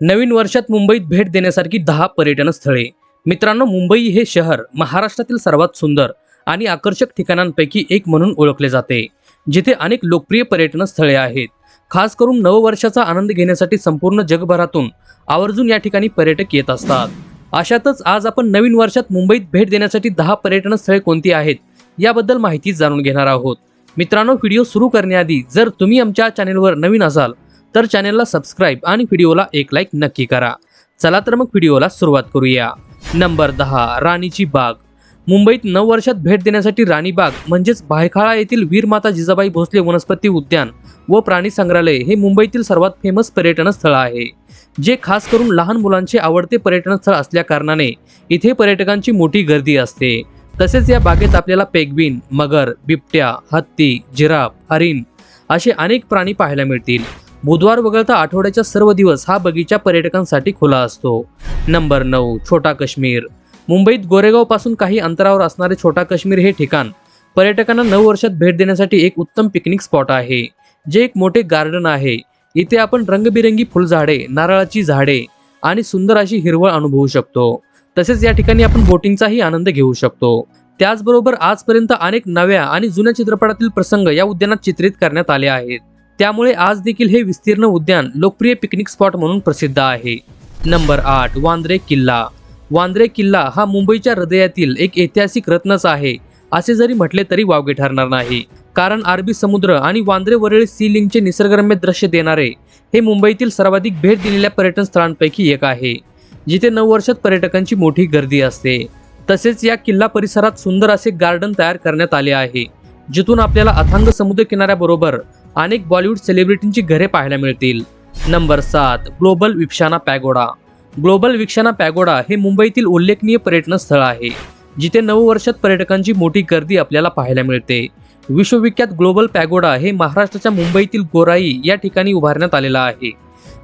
नवीन वर्षात मुंबईत भेट देण्यासारखी दहा पर्यटन स्थळे. मित्रांनो मुंबई हे शहर महाराष्ट्रातील सर्वात सुंदर आणि आकर्षक ठिकाणांपैकी एक म्हणून ओळखले जाते जिथे अनेक लोकप्रिय पर्यटन स्थळे आहेत. खास करून नववर्षाचा आनंद घेण्यासाठी संपूर्ण जगभरातून आवर्जून या ठिकाणी पर्यटक येत असतात. अशातच आज आपण नवीन वर्षात मुंबईत भेट देण्यासाठी दहा पर्यटन स्थळे कोणती आहेत याबद्दल माहिती जाणून घेणार आहोत. मित्रांनो व्हिडिओ सुरू करण्याआधी जर तुम्ही आमच्या चॅनेलवर नवीन असाल तर चॅनेलला सबस्क्राईब आणि व्हिडिओला एक लाईक नक्की करा. चला तर मग व्हिडिओला सुरुवात करूया. नंबर दहा राणीची बाग. मुंबईत नऊ वर्षात भेट देण्यासाठी राणीबाग म्हणजेच भायखाळा येथील वीरमाता जिजाबाई भोसले वनस्पती उद्यान व प्राणी संग्रहालय हे मुंबईतील सर्वात फेमस पर्यटन स्थळ आहे. जे खास करून लहान मुलांचे आवडते पर्यटन स्थळ इथे पर्यटकांची मोठी गर्दी असते. तसेच या बागेत आपल्याला पेगविन मगर बिबट्या हत्ती जिराफ हरिण असे अनेक प्राणी पाहायला मिळतील. बुधवार वगळता आठवड्याच्या सर्व दिवस हा बगीचा पर्यटकांसाठी खुला असतो. नंबर नऊ छोटा काश्मीर. मुंबईत गोरेगावपासून काही अंतरावर असणारे छोटा काश्मीर हे ठिकाण पर्यटकांना नऊ वर्षात भेट देण्यासाठी एक उत्तम पिकनिक स्पॉट आहे. जे एक मोठे गार्डन आहे. इथे आपण रंगबिरंगी फुलझाडे नारळाची झाडे आणि सुंदर अशी हिरवळ अनुभवू शकतो. तसेच या ठिकाणी आपण बोटिंगचाही आनंद घेऊ शकतो. त्याचबरोबर आजपर्यंत अनेक नव्या आणि जुन्या चित्रपटातील प्रसंग या उद्यानात चित्रित करण्यात आले आहेत. त्यामुळे आज देखील हे विस्तीर्ण उद्यान लोकप्रिय पिकनिक स्पॉट म्हणून प्रसिद्ध आहे. नंबर आठ वांद्रे किल्ला. वांद्रे किल्ला हा मुंबईच्या हृदयातील एक ऐतिहासिक रत्नच आहे असे जरी म्हटले तरी वावगे ठरणार नाही. कारण अरबी समुद्र आणि वांद्रे वरळी सी लिंकचे निसर्गरम्य दृश्य देणारे हे मुंबईतील सर्वाधिक भेट दिलेल्या पर्यटन स्थळांपैकी एक आहे. जिथे नऊ वर्षात पर्यटकांची मोठी गर्दी असते. तसेच या किल्ला परिसरात सुंदर असे गार्डन तयार करण्यात आले आहे. जिथून आपल्याला अथांग समुद्र किनाऱ्याबरोबर अनेक बॉलिवूड सेलिब्रिटींची घरे पाहायला मिळतील. नंबर सात global Vipassana pagoda. Global Vipassana pagoda हे मुंबईतील उल्लेखनीय पर्यटन स्थळ आहे जिथे नऊ वर्षात पर्यटकांची मोठी गर्दी आपल्याला पाहायला मिळते. विश्वविख्यात ग्लोबल पॅगोडा हे महाराष्ट्राच्या मुंबईतील गोराई या ठिकाणी उभारण्यात आलेला आहे.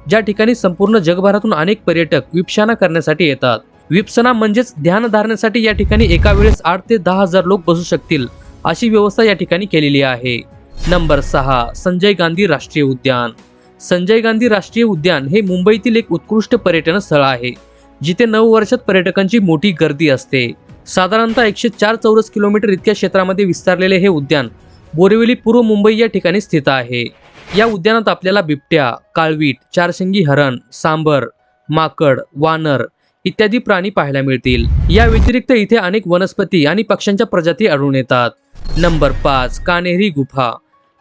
ज्या ठिकाणी संपूर्ण जगभरातून अनेक पर्यटक विपशाना करण्यासाठी येतात. विपसना म्हणजेच ध्यान धारण्यासाठी या ठिकाणी एका वेळेस आठ ते दहा हजार लोक बसू शकतील अशी व्यवस्था या ठिकाणी केलेली आहे. नंबर सहा संजय गांधी राष्ट्रीय उद्यान. संजय गांधी राष्ट्रीय उद्यान हे मुंबईतील एक उत्कृष्ट पर्यटन स्थळ आहे जिथे नऊ वर्षात पर्यटकांची मोठी गर्दी असते. साधारणतः एकशे चार चौरस किलोमीटर इतक्या क्षेत्रामध्ये विस्तारलेले हे उद्यान बोरिवली पूर्व मुंबई या ठिकाणी स्थित आहे. या उद्यानात आपल्याला बिबट्या काळवीट चारशिंगी हरण सांबर माकड वानर इत्यादी प्राणी पाहायला मिळतील. या व्यतिरिक्त इथे अनेक वनस्पती आणि पक्ष्यांच्या प्रजाती आढळून येतात. नंबर पाच कान्हेरी गुफा.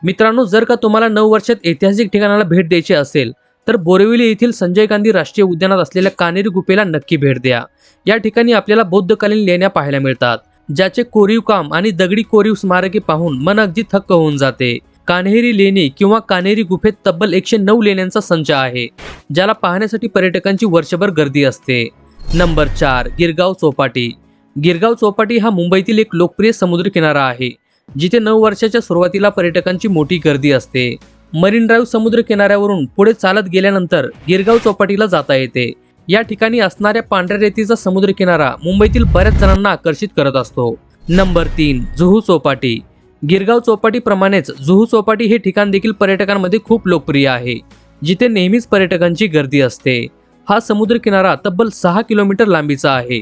मित्रांनो जर का तुम्हाला नऊ वर्षात ऐतिहासिक ठिकाणाला भेट द्यायची असेल तर बोरिवली येथील संजय गांधी राष्ट्रीय उद्यानात असलेल्या कान्हेरी गुफेला नक्की भेट द्या. या ठिकाणी आपल्याला बौद्धकालीन लेण्या पाहायला मिळतात ज्याचे कोरीव काम आणि दगडी कोरीव स्मारके पाहून मन अगदी थक्क होऊन जाते. कान्हेरी लेणी किंवा कान्हेरी गुफेत तब्बल एकशे नऊ लेण्यांचा संच आहे ज्याला पाहण्यासाठी पर्यटकांची वर्षभर गर्दी असते. नंबर चार गिरगाव चौपाटी. गिरगाव चौपाटी हा मुंबईतील एक लोकप्रिय समुद्र किनारा आहे. जिथे नऊ वर्षाच्या सुरुवातीला पर्यटकांची मोठी गर्दी असते. मरीन ड्राईव्ह समुद्र किनाऱ्यावरून पुढे चालत गेल्यानंतर गिरगाव चौपाटीला जाता येते. या ठिकाणी असणाऱ्या पांढऱ्या रेतीचा समुद्र किनारा मुंबईतील बऱ्याच जणांना आकर्षित करत असतो. नंबर तीन जुहू चौपाटी. गिरगाव चौपाटीप्रमाणेच जुहू चौपाटी हे ठिकाण देखील पर्यटकांमध्ये खूप लोकप्रिय आहे जिथे नेहमीच पर्यटकांची गर्दी असते. हा समुद्र किनारा तब्बल सहा किलोमीटर लांबीचा आहे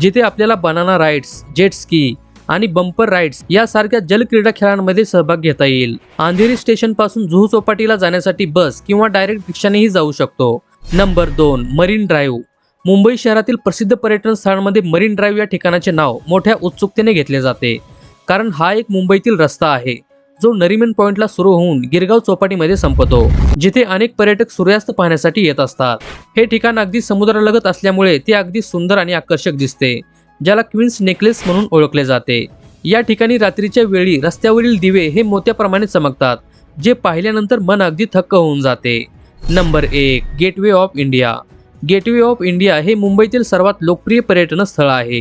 जिथे आपल्याला बनाना राईड्स जेट स्की आणि बंपर राईड्स यासारख्या जलक्रीडा खेळांमध्ये सहभाग घेता येईल. अंधेरी स्टेशनपासून जुहू चौपाटीला जाण्यासाठी बस किंवा डायरेक्ट रिक्षानेही जाऊ शकतो. नंबर दोन मरीन ड्राईव्ह. मुंबई शहरातील प्रसिद्ध पर्यटन स्थळांमध्ये मरीन ड्राईव्ह या ठिकाणाचे नाव मोठ्या उत्सुकतेने घेतले जाते. कारण हा एक मुंबईतील रस्ता आहे जो नरिमन पॉइंटला सुरू होऊन गिरगाव चौपाटीमध्ये संपतो जिथे अनेक पर्यटक सूर्यास्त पाहण्यासाठी येत असतात. हे ठिकाण अगदी समुद्रालगत असल्यामुळे ते अगदी सुंदर आणि आकर्षक दिसते. ज्याला क्वीन्स नेकलेस म्हणून ओळखले जाते. या ठिकाणी रात्रीच्या वेळी रस्त्यावरील दिवे हे मोत्याप्रमाणे चमकतात जे पाहिल्यानंतर मन अगदी थक्क होऊन जाते. नंबर एक Gateway of India. Gateway of India हे मुंबईतील सर्वात लोकप्रिय पर्यटन स्थळ आहे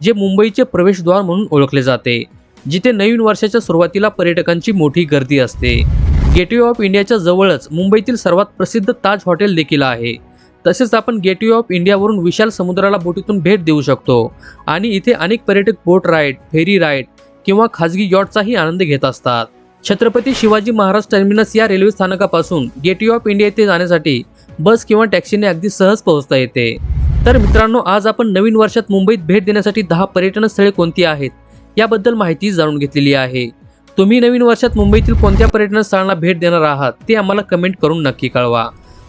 जे मुंबईचे प्रवेशद्वार म्हणून ओळखले जाते जिथे नवीन वर्षाच्या सुरुवातीला पर्यटकांची मोठी गर्दी असते. गेटवे ऑफ इंडियाच्या जवळच मुंबईतील सर्वात प्रसिद्ध ताज हॉटेल देखील आहे. तसेच आपण गेटवे ऑफ इंडियावरून विशाल समुद्राला बोटीतून भेट देऊ शकतो. आणि इथे अनेक पर्यटक बोट राईड फेरी राईड किंवा खाजगी यॉटचाही आनंद घेत असतात. छत्रपती शिवाजी महाराज टर्मिनस या रेल्वे स्थानकापासून गेटवे ऑफ इंडिया येथे जाण्यासाठी बस किंवा टॅक्सीने अगदी सहज पोहोचता येते. तर मित्रांनो आज आपण नवीन वर्षात मुंबईत भेट देण्यासाठी दहा पर्यटन स्थळे कोणती आहेत याबद्दल माहिती जाणून घेतलेली आहे. तुम्ही नवीन वर्षात मुंबईतील कोणत्या पर्यटन स्थळांना भेट देणार आहात ते आम्हाला कमेंट करून नक्की कळवा.